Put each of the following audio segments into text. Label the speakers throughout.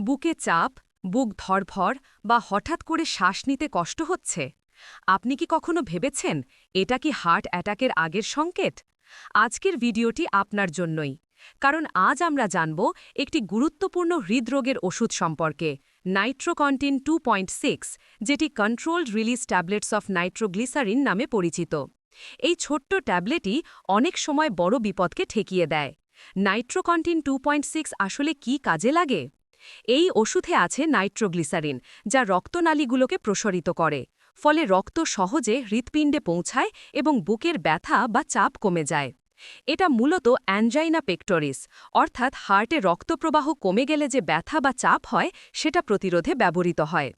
Speaker 1: বুকে চাপ, বুক ধরফর বা হঠাৎ করে শ্বাস নিতে কষ্ট হচ্ছে? আপনি কি কখনো ভেবেছেন এটা কি হার্ট অ্যাটাকের আগের সংকেত? আজকের ভিডিওটি আপনার জন্যই। কারণ আজ আমরা জানব একটি গুরুত্বপূর্ণ হৃদরোগের ওষুধ সম্পর্কে, নাইট্রোকন্টিন টু যেটি controlled release tablets of nitroglycerin নামে পরিচিত। এই ছোট্ট ট্যাবলেটই অনেক সময় বড় বিপদকে ঠেকিয়ে দেয়। নাইট্রোকন্টিন টু আসলে কি কাজে লাগে? এই ওষুধে আছে নাইট্রোগ্লিসারিন, যা রক্তনালীগুলোকে প্রসারিত করে, ফলে রক্ত সহজে হৃৎপিণ্ডে পৌঁছায় এবং বুকের ব্যথা বা চাপ কমে যায়। এটা মূলত অ্যানজাইনা পেক্টোরিস, অর্থাৎ হার্টে রক্তপ্রবাহ কমে গেলে যে ব্যথা বা চাপ হয়, সেটা প্রতিরোধে ব্যবহৃত হয়।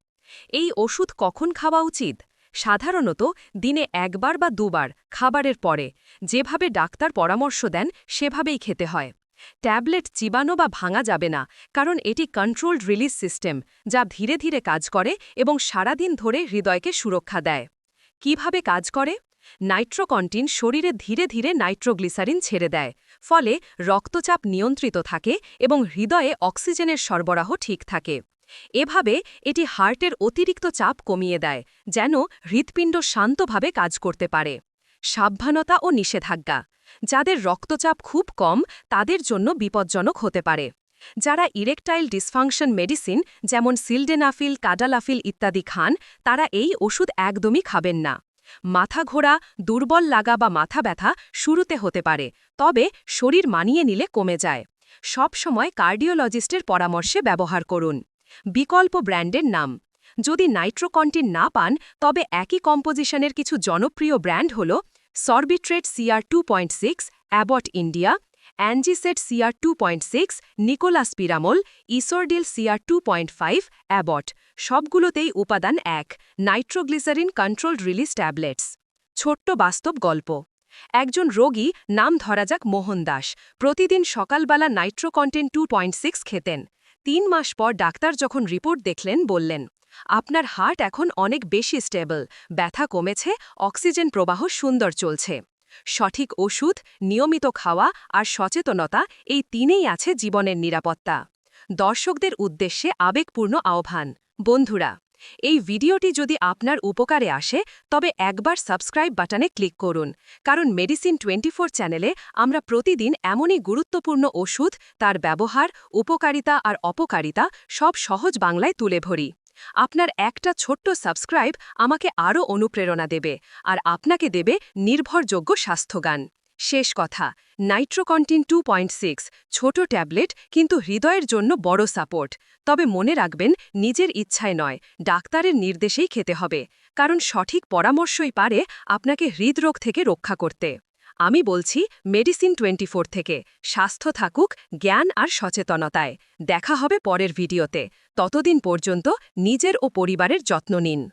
Speaker 1: এই ওষুধ কখন খাওয়া উচিত? সাধারণত দিনে একবার বা দুবার, খাবারের পরে। যেভাবে ডাক্তার পরামর্শ দেন, সেভাবেই খেতে হয়। ট্যাবলেট চিবানো বা ভাঙা যাবে না, কারণ এটি কন্ট্রোলড রিলিজ সিস্টেম, যা ধীরে ধীরে কাজ করে এবং সারাদিন ধরে হৃদয়কে সুরক্ষা দেয়। কীভাবে কাজ করে? নাইট্রোকন্টিন শরীরে ধীরে ধীরে নাইট্রোগ্লিসারিন ছেড়ে দেয়, ফলে রক্তচাপ নিয়ন্ত্রিত থাকে এবং হৃদয়ে অক্সিজেনের সরবরাহ ঠিক থাকে। এভাবে এটি হার্টের অতিরিক্ত চাপ কমিয়ে দেয়, যেন হৃৎপিণ্ড শান্তভাবে কাজ করতে পারে। সাবধানতা ও নিষেধাজ্ঞা। যাদের রক্তচাপ খুব কম, তাদের জন্য বিপজ্জনক হতে পারে। যারা ইরেকটাইল ডিসফাংশন মেডিসিন, যেমন সিলডেনাফিল, কাডালাফিল ইত্যাদি খান, তারা এই ওষুধ একদমই খাবেন না। মাথা ঘোরা, দুর্বল লাগা বা মাথা ব্যথা শুরুতে হতে পারে, তবে শরীর মানিয়ে নিলে কমে যায়। সব সময় কার্ডিওলজিস্টের পরামর্শে ব্যবহার করুন। বিকল্প ব্র্যান্ডের নাম। যদি নাইট্রোকন্টিন না পান, তবে একই কম্পোজিশনের কিছু জনপ্রিয় ব্র্যান্ড হল Sorbitrate CR two point six Abbott India Angiset CR two point six Nicholas Piramal Isordil CR two point five Abbott সবগুলোতেই উপাদান এক, নাইট্রোগ্লিসারিন কন্ট্রোলড রিলিজ ট্যাবলেটস। ছোট্ট বাস্তব গল্প। একজন রোগী, নাম ধরা যাক মোহন দাস, প্রতিদিন সকালবেলা নাইট্রোকন্টেন টু পয়েন্ট সিক্স খেতেন। তিন মাস পর ডাক্তার যখন রিপোর্ট দেখলেন, বললেন আপনার হার্ট এখন অনেক বেশি স্টেবল, ব্যথা কমেছে, অক্সিজেন প্রবাহ সুন্দর চলছে। সঠিক ওষুধ, নিয়মিত খাওয়া আর সচেতনতা এই তিনেই আছে জীবনের নিরাপত্তা। দর্শকদের উদ্দেশ্যে আবেগপূর্ণ আহ্বান। বন্ধুরা, এই ভিডিওটি যদি আপনার উপকারে আসে, তবে একবার সাবস্ক্রাইব বাটনে ক্লিক করুন, কারণ মেডিসিন টোয়েন্টি চ্যানেলে আমরা প্রতিদিন এমনই গুরুত্বপূর্ণ ওষুধ, তার ব্যবহার, উপকারিতা আর অপকারিতা সব সহজ বাংলায় তুলে ভরি আপনার একটা ছোট্ট সাবস্ক্রাইব আমাকে আরও অনুপ্রেরণা দেবে আর আপনাকে দেবে নির্ভরযোগ্য স্বাস্থ্যগান। শেষ কথা, নাইট্রোকন্টিন টু পয়েন্ট সিক্স, ছোট ট্যাবলেট কিন্তু হৃদয়ের জন্য বড় সাপোর্ট। তবে মনে রাখবেন, নিজের ইচ্ছায় নয়, ডাক্তারের নির্দেশেই খেতে হবে। কারণ সঠিক পরামর্শই পারে আপনাকে হৃদরোগ থেকে রক্ষা করতে। আমি বলছি মেডিসিন টোয়েন্টি থেকে। স্বাস্থ্য থাকুক, জ্ঞান আর সচেতনতায়। দেখা হবে পরের ভিডিওতে। ততদিন পর্যন্ত নিজের ও পরিবারের যত্ন নিন।